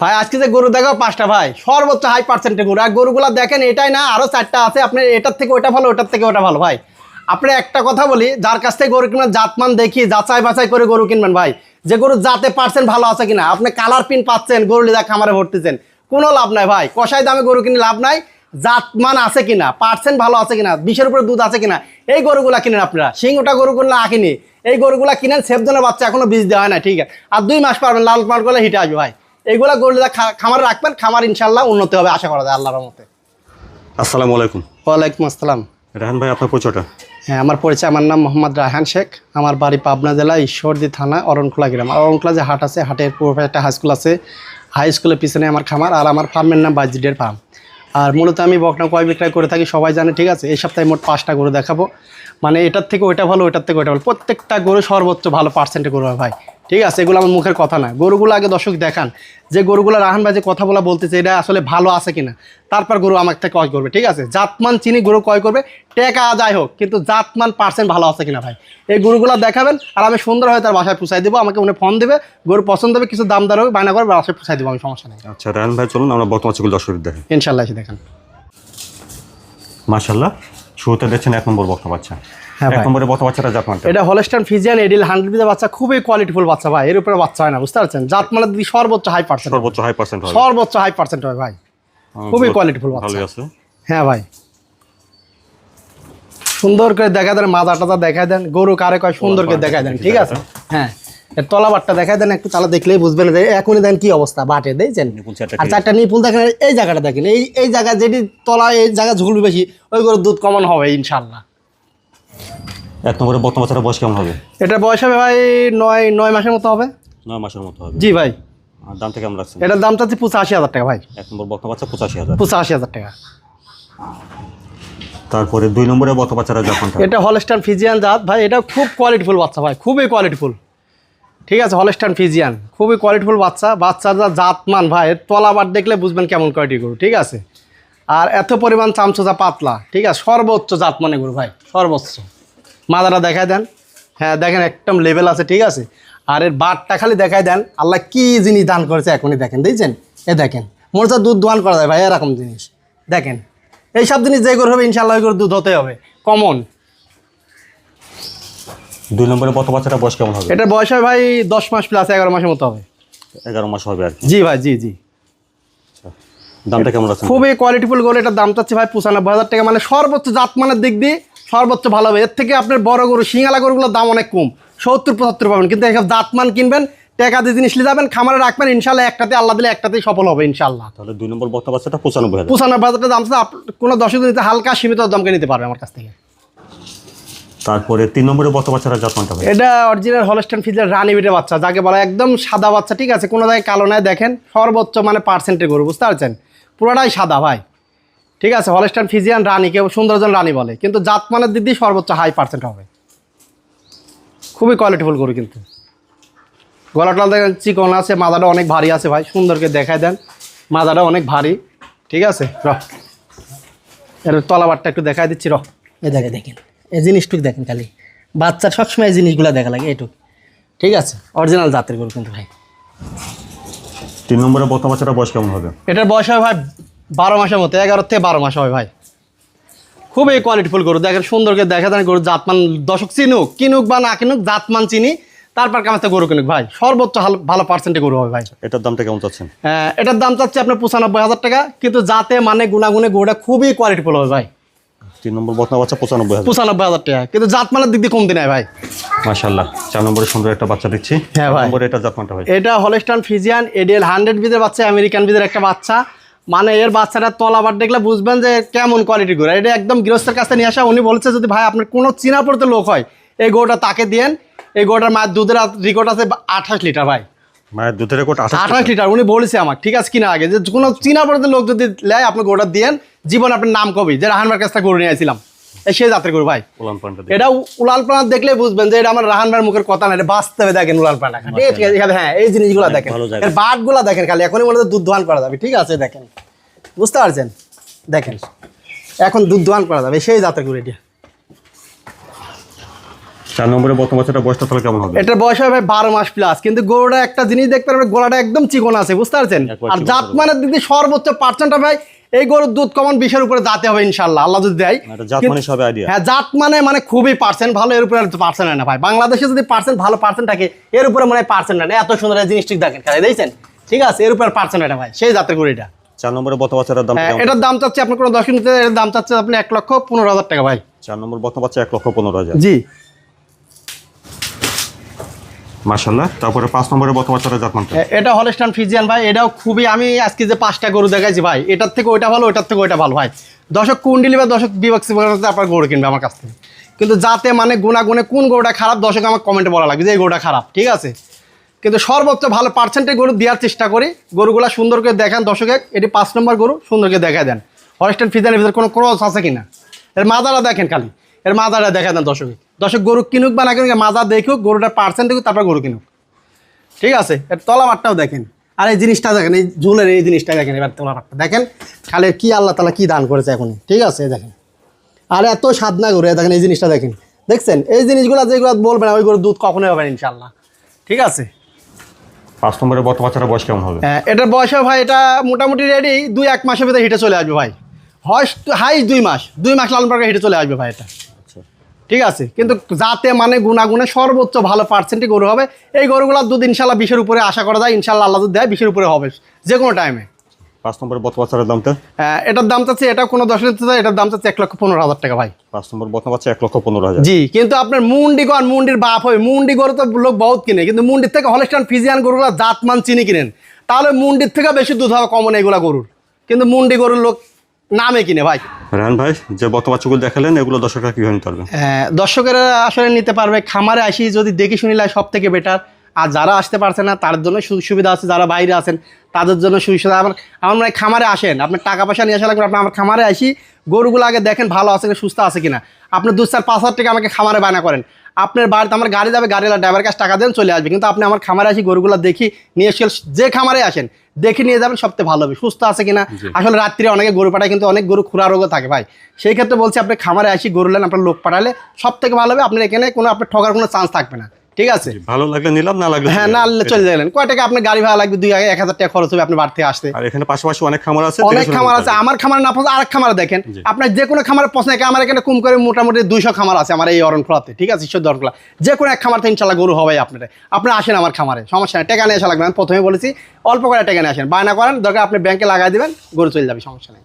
ভাই, আজকে যে গরু দেখাও পাঁচটা ভাই। সর্বোচ্চ হাই পার্সেন্টের গরু। আর গরুগুলা দেখেন, এটাই না, আরও চারটা আছে। আপনি এটার থেকে ওটা ভালো, ওটার থেকে ওটা ভালো। ভাই আপনি একটা কথা বলি, যার কাছ থেকে গরু কিনবেন, জাতমান দেখি, যাচাই বাছাই করে গরু কিনবেন ভাই। যে গরু জাতে পার্সেন্ট ভালো আছে কিনা, আপনি কালার পিন পাচ্ছেন, গরু লিদা খামারে ভর্তিছেন, কোনো লাভ নাই ভাই। কষাই দামে গরু কিনে লাভ নাই, জাতমান আছে কিনা পার্সেন্ট ভালো আছে কিনা বিশের উপরে দুধ আছে কিনা, এই গরুগুলা কিনেন আপনারা। সিংহটা গরুগুলো আঁকিনি এই গরুগুলা কিনেন সেফজনের বাচ্চা এখনও বীজ দেওয়া হয় না, ঠিক আছে। আর দুই মাস পারবেন, লাল পার করলে হিটে আসবে ভাই। এইগুলা গরুলা খামার রাখবেন খামার ইনশাল্লাহ উন্নতি হবে আশা করা যায় আল্লাহর মতে আসসালামু আলাইকুম। ওয়ালাইকুম আসসালাম। রেহান ভাই আপনার পরিচয়টা? হ্যাঁ আমার পরিচয় আমার নাম মোহাম্মদ রায়হান শেখ। আমার বাড়ি পাবনা জেলা ঈশ্বরদী থানা অরণখোলা গ্রাম। অরণখোলা যে হাট আছে হাটের পূর্বে একটা হাই স্কুল আছে। হাই স্কুলের পিছনে আমার খামার আর আমার ফার্মের নাম বাইজিডের ফার্ম। আর মূলত আমি বকনা কয় বিক্রয় করে থাকি সবাই জানে ঠিক আছে? এই সপ্তাহে মোট পাঁচটা গরু দেখাবো। মানে এটার থেকে ওইটা ভালো ওইটার থেকে ওইটা ভালো। প্রত্যেকটা গরু সর্বোচ্চ ভালো পার্সেন্টে গরু হয় ভাই। ঠিক আছে এগুলো আমার মুখের কথা না। গরুগুলো আগে দর্শক দেখান যে গরুগুলো রাহান ভাই যে কথা বলা বলতেছে এটা আসলে ভালো আছে কিনা? তারপর গরু আমার থেকে ক্রয় করবে ঠিক আছে? জাতমান চিনি গরু ক্রয় করবে টেকা যাই হোক কিন্তু জাতমান পার্সেন্ট ভালো আছে কিনা ভাই? এই গরুগুলো দেখাবেন আর আমি সুন্দর হয়ে তার বাসায় পুষাই দেবো আমাকে উনি ফোন দেবে গরু পছন্দ হবে কিছু দাম দর হবে বায়না করে বাসায় পুষাই দেবো আমি সমস্যা নেই। আচ্ছা রেহান ভাই চলুন আমরা বর্তমান সেগুলো দর্শক দেখেন ইনশাল্লাহ এসে দেখেন। মাশাল্লাহ শুরুতে দেখছেন এক নম্বর বক্তা বাচ্চা। এক নম্বরে বক্তা বাচ্চাটা জাতমানটা এটা হলস্টান ফিজিয়ান এডিল হান্ড্রেড বিদের বাচ্চা খুবই কোয়ালিটিফুল বাচ্চা ভাই। এর উপরে বাচ্চা হয় না বুঝতে পারছেন? জাত মানে দিদি সর্বোচ্চ হাই পার্সেন্ট সর্বোচ্চ হাই পার্সেন্ট সর্বোচ্চ হাই পার্সেন্ট হয় ভাই। খুবই কোয়ালিটিফুল বাচ্চা। আছে। হ্যাঁ ভাই। সুন্দর করে দেখা দেন মাথা টাথা দেখাই দেন গরু কারে কয় সুন্দর করে দেখাই দেন ঠিক আছে? হ্যাঁ। এর তলাবারটা দেখাই দেন একটু তালা দেখলেই বুঝবেন যে এখনই দেন কি অবস্থা বাটে দেখছেন? আর চারটা নিপুল দেখেন এই জায়গাটা দেখেন এই এই জায়গা যেটি তলা এই জায়গা ঝুলবে বেশি ওই গরুর দুধ কমন হবে ইনশাল্লাহ এক নম্বরে বক্তা বাচ্চাটা বয়স কেমন হবে? এটা বয়স হবে ভাই নয় নয় মাসের মতো হবে। নয় মাসের মতো হবে। জি ভাই। দামটা কেমন রাখছেন এটার দাম চাচ্ছি পঁচাশি হাজার টাকা ভাই। এক নম্বর বক্তা বাচ্চা পঁচাশি হাজার। পঁচাশি হাজার টাকা। তারপরে দুই নম্বরে বক্তা বাচ্চাটা জাতমানটা এটা হলস্টান ফিজিয়ান জাত। ভাই এটা খুব কোয়ালিটিফুল বাচ্চা ভাই খুবই কোয়ালিটিফুল ঠিক আছে হলস্টান ফিজিয়ান খুবই কোয়ালিটিফুল বাচ্চা। বাচ্চার যা জাতমান ভাই এর তলাবার দেখলে বুঝবেন কেমন কোয়ালিটি গরু ঠিক আছে? আর এত পরিমাণ চামচোচা পাতলা ঠিক আছে? সর্বোচ্চ জাত মানে গরু ভাই সর্বোচ্চ। মাদারা দেখায় দেন। হ্যাঁ দেখেন একদম লেভেল আছে ঠিক আছে? আর এর বাটটা খালি দেখায় দেন আল্লাহ কি জিনিস দান করেছে এখনই দেখেন দেখছেন? এ দেখেন মোরচা দুধ দোয়ান করা যায় ভাই এরকম জিনিস। দেখেন এইসব জিনিস যে করে হবে ইনশাল্লাহ গরু দুধ হতে হবে। কমন দুই নম্বরে কত বাচ্চাটা বয়স কেমন হবে? এটা বয়স হয় ভাই দশ মাস প্লাস এগারো মাসের মতো হবে। এগারো মাস হবে আর জি ভাই জি জি। দামটা কেমন রাখছেন খুবই কোয়ালিটিফুল গরু এটার দাম চাচ্ছে ভাই পঁচানব্বই হাজার টাকা মানে সর্বোচ্চ জাতমানের দিক দিয়ে সর্বোচ্চ ভালো হবে। এর থেকে আপনার বড় গরু সিঙ্গালা গরুগুলোর দাম অনেক কম। সত্তর পঁচাত্তর পাবেন। কিন্তু এসব জাতমান কিনবেন টাকা দিয়ে জিনিস নিয়ে যাবেন খামারে রাখবেন ইনশাল্লাহ একটাতে আল্লাহ দিলে একটাতেই সফল হবে ইনশাল্লাহ। তাহলে দুই নম্বর বক্তা বাচ্চাটা পঁচানব্বই হাজার। পঁচানব্বই হাজার টাকা দাম কোনো দর্শক নিতে হালকা সীমিত দামকে নিতে পারবে আমার কাছ থেকে। তারপরে তিন নম্বরে বক্তা বাচ্চাটা জাতমানটা হবে এটা অরিজিনাল হলস্টাইন ফিজের রানী বিটের বাচ্চা যাকে বলা একদম সাদা বাচ্চা ঠিক আছে? কোনো জায়গায় কালো নয় দেখেন সর্বোচ্চ মানে পার্সেন্টের গরু বুঝতে পারছেন? পুরোটাই সাদা ভাই। ঠিক আছে হলস্টাইন ফিজিয়ান রানী কেউ সুন্দরজন রানী বলে কিন্তু জাতমানের দিক দিয়ে সর্বোচ্চ হাই পার্সেন্ট হবে। খুবই কোয়ালিটিফুল গরু কিন্তু। গলাটা দেখেন চিকন আছে মাদাটা অনেক ভারী আছে ভাই সুন্দরকে দেখায় দেন মাদাটা অনেক ভারী ঠিক আছে র। এর তলাবারটা একটু দেখাই দিচ্ছি র। এই দেখে দেখেন এই জিনিসটুকু দেখেন খালি। বাচ্চার সবসময় এই জিনিসগুলো দেখা লাগে এইটুকু। ঠিক আছে অরিজিনাল জাতের গরু কিন্তু ভাই। তিন নম্বরে বাচ্চাটা বয়স কেমন হবে? এটার বয়স হয় ভাই বারো মাসের মতো এগারো থেকে বারো মাস হয় ভাই। খুবই কোয়ালিটিফুল গরু দেখেন সুন্দর করে দেখা দেন গরু জাতমান দশক চিনুক কিনুক বা না কিনুক জাতমান চিনি তারপর কামাতে গরু কিনুক ভাই। সর্বোচ্চ ভালো পার্সেন্টে গরু হবে ভাই। এটার দামটা কেমন চাচ্ছেন? এটার দাম চাচ্ছে আপনার পঁচানব্বই হাজার টাকা কিন্তু যাতে মানে গুণাগুণে গরুটা খুবই কোয়ালিটিফুল হবে ভাই। তিন নম্বর বক্তা বাচ্চা পঁচানব্বই হাজার। পঁচানব্বই হাজার টাকা কিন্তু জাতমানের দিক দিয়ে কমতি নেয় ভাই। মাশাল্লাহ চার নম্বরে সুন্দর একটা বাচ্চা দিচ্ছি হ্যাঁ ভাই। নম্বরে এটা জাতমানটা হয়। এটা হলস্টান ফিজিয়ান এডিএল হান্ড্রেড বিদের বাচ্চা আমেরিকান বিদের একটা বাচ্চা। মানে এর বাচ্চাটা তলাবার দেখলে বুঝবেন যে কেমন কোয়ালিটি গরু এটা একদম গৃহস্থের কাছে নিয়ে আসা। উনি বলছে যদি ভাই আপনার কোনো চিনা পড়তে লোক হয় এই গরুটা তাকে দিয়েন। এই গরুটার মায়ের দুধের রেকর্ড আছে আঠাশ লিটার ভাই। মায়ের দুধের রেকর্ড আঠাশ আঠাশ লিটার? উনি বলেছে আমার ঠিক আছে কিনা আগে। যে কোনো চিনা পড়তে লোক যদি নেয় আপনি গরুটা দিয়েন জীবন আপনার নাম কবি? যে রাহানবার কাছটা থেকে গরু নিয়ে জাতের গরু ভাই। এটা উলাল প্রাণ দেখলে বুঝবেন যে এটা আমার রাহান ভাইয়ের মুখের কথা না এটা বাস্তবে দেখেন উলাল প্রাণ ঠিক আছে হ্যাঁ এই জিনিসগুলো দেখেন। বাটগুলো দেখেন খালি এখনই মনে দুধ করা যাবে। ঠিক আছে দেখেন। বুঝতে পারছেন? দেখেন। এখন দুধ দোয়ান করা যাবে সেই জাতের গরু এটা। চার নম্বরে বর্তমান বাচ্চাটা বয়সটা তাহলে কেমন হবে? এটার বয়স হবে বারো মাস প্লাস কিন্তু গরুটা একটা জিনিস দেখতে পারবে গোড়াটা একদম চিকন আছে বুঝতে পারছেন? আর জাত করে। মানে দিদি সর্বোচ্চ পার্সেন্টটা ভাই এই গরুর দুধ কমন বিশের উপরে জাতে হবে ইনশাল্লাহ আল্লাহ যদি দেয়। মানে হ্যাঁ জাত মানে মানে খুবই পার্সেন্ট ভালো এর উপরে পার্সেন্ট না ভাই। বাংলাদেশে যদি পার্সেন্ট ভালো পার্সেন্ট থাকে এর উপরে মনে পার্সেন্ট না। এত সুন্দর জিনিসটি দেখেন খালি দেখছেন? ঠিক আছে এর উপরে পার্সেন্ট এটা ভাই সেই জাতের গরু এটা চার নম্বরে বাচ্চাটার দাম হ্যাঁ, এটার দাম চাচ্ছে আপনার কোনো দশ মিনিটে এর দাম চাচ্ছে আপনি এক লক্ষ পনেরো হাজার টাকা ভাই। চার নম্বর বাচ্চা এক লক্ষ পনেরো হাজার। জি। মাসাল্লাহ তারপরে পাঁচ নম্বরে বর্তমান বাচ্চাটা জাত এটা হলস্টান ফিজিয়ান ভাই, এটাও খুবই আমি আজকে যে পাঁচটা গরু দেখাইছি ভাই, এটার থেকে ওইটা ভালো, ওইটার থেকে ওইটা ভালো ভাই। দশক কুন্ডিলি বা দশক বিভাগ আপনার গরু কিনবে আমার কাছ থেকে। কিন্তু যাতে মানে গুণাগুণে কোন গরুটা খারাপ দশক আমার কমেন্টে বলা লাগবে যে এই গরুটা খারাপ, ঠিক আছে? কিন্তু সর্বোচ্চ ভালো পার্সেন্টে গরু দেওয়ার চেষ্টা করি। গরুগুলা সুন্দর করে দেখান দর্শকে, এটি পাঁচ নম্বর গরু, সুন্দর করে দেখা দেন। হলস্টান ফিজিয়ানের ভিতরে কোনো ক্রস আছে কিনা? এর মাদারা দেখেন খালি। এর মাদারা দেখা দেন দর্শকে। দর্শক গরু কিনুক বা না কিনুক মাদা দেখুক গরুটার পার্সেন্ট দেখুক তারপর গরু কিনুক। ঠিক আছে? এর তলাবারটাও দেখেন। আর এই জিনিসটা দেখেন এই ঝুলের এই জিনিসটা দেখেন এবার তলাবারটা দেখেন। খালি কি আল্লাহ তালা কি দান করেছে এখন ঠিক আছে? দেখেন। আর এত সাধনা গরু দেখেন এই জিনিসটা দেখেন। দেখছেন? এই জিনিসগুলো যেগুলো বলবেন না, ওই করে দুধ কখনোই হবে না ইনশাল্লাহ ঠিক আছে? পাঁচ নম্বরে বর্তমান বাচ্চাটা বয়স কেমন হবে? হ্যাঁ এটার বয়সে ভাই এটা মোটামুটি রেডি দুই এক মাসের ভিতরে হিটে চলে আসবে ভাই। হয়স হাই দুই মাস দুই মাস লালন পার্কে হিটে চলে আসবে ভাই এটা। ঠিক আছে? কিন্তু যাতে মানে গুণাগুণে সর্বোচ্চ ভালো পার্সেন্টে গরু হবে। এই গরুগুলোর দুধ ইনশাল্লাহ বিশের উপরে আশা করা যায় ইনশাল্লাহ আল্লাহ দুধ দেয় বিশের উপরে হবে। যে কোনো টাইমে পাঁচ নম্বরে বর্তমান বাচ্চাটার দামটা এটার দাম চাচ্ছে এটা কোনো দশ লিটার এটার দাম চাচ্ছে এক লক্ষ পনেরো হাজার টাকা ভাই। পাঁচ নম্বর বর্তমান বাচ্চা এক লক্ষ পনেরো হাজার। জি কিন্তু আপনার মুন্ডি কন মুন্ডির বাপ হয়। মুন্ডি গরু তো লোক বহুত কিনে কিন্তু মুন্ডির থেকে হলস্টান ফিজিয়ান গরুগুলো জাতমান চিনি কিনেন। তাহলে মুন্ডির থেকে বেশি দুধ হবে কমন এগুলা গরুর। কিন্তু মুন্ডি গরুর লোক নামে কিনে ভাই। রান ভাই যে বর্তমান চুকুল দেখালেন এগুলো দর্শকরা কীভাবে নিতে পারবে? হ্যাঁ, দর্শকেরা আসলে নিতে পারবে। খামারে আসি যদি দেখে শুনিলে সব থেকে বেটার আর যারা আসতে পারছে না তার জন্য সুযোগ সুবিধা আছে যারা বাইরে আছেন তাদের জন্য সুযোগ সুবিধা আমার আমার মানে খামারে আসেন আপনার টাকা পয়সা নিয়ে আসা লাগবে আপনি আমার খামারে আসি গরুগুলো আগে দেখেন ভালো আছে কিনা সুস্থ আছে কিনা। আপনি দু চার পাঁচ হাজার টাকা আমাকে খামারে বায়না করেন। আপনার বাড়িতে আমার গাড়ি যাবে গাড়িওয়ালা ড্রাইভার কাছে টাকা দেন চলে আসবে। কিন্তু আপনি আমার খামারে আসি গরুগুলো দেখি নিয়ে এসে যে খামারে আসেন দেখে নিয়ে যাবেন সবথেকে ভালো হবে। সুস্থ আছে কিনা? আসলে রাত্রে অনেকে গরু পাঠায় কিন্তু অনেক গরু খুরা রোগও থাকে ভাই। সেই ক্ষেত্রে বলছি আপনি খামারে আসি গরু নেন আপনার লোক পাঠালে সব থেকে ভালো হবে। আপনার এখানে কোনো আপনার ঠকার কোনো চান্স থাকবে না। ঠিক আছে? ভালো লাগলে নিলাম না লাগলে হ্যাঁ না চলে গেলেন কয় টাকা আপনার গাড়ি ভাড়া লাগবে? দুই আগে এক হাজার টাকা খরচ হবে আপনার বাড়ি থেকে আসতে। আর এখানে পাশাপাশি অনেক খামার আছে অনেক খামার আছে। আমার খামার না পছন্দ আরেক খামার দেখেন। আপনার যে কোনো খামার পছন্দ আমার এখানে কম করে মোটামুটি দুইশো খামার আছে আমার এই অরণখোলাতে। ঠিক আছে? ঈশ্বর দরখোলা। যে কোনো এক খামার থেকে ইনশাল্লাহ গরু হবে আপনার। আপনি আসেন আমার খামারে সমস্যা নেই। টাকা নিয়ে আসা লাগবে আমি প্রথমে বলেছি অল্প করে টাকা নিয়ে আসেন। বায়না করেন দরকার আপনি ব্যাংকে লাগাই দিবেন গরু চলে যাবে সমস্যা নেই।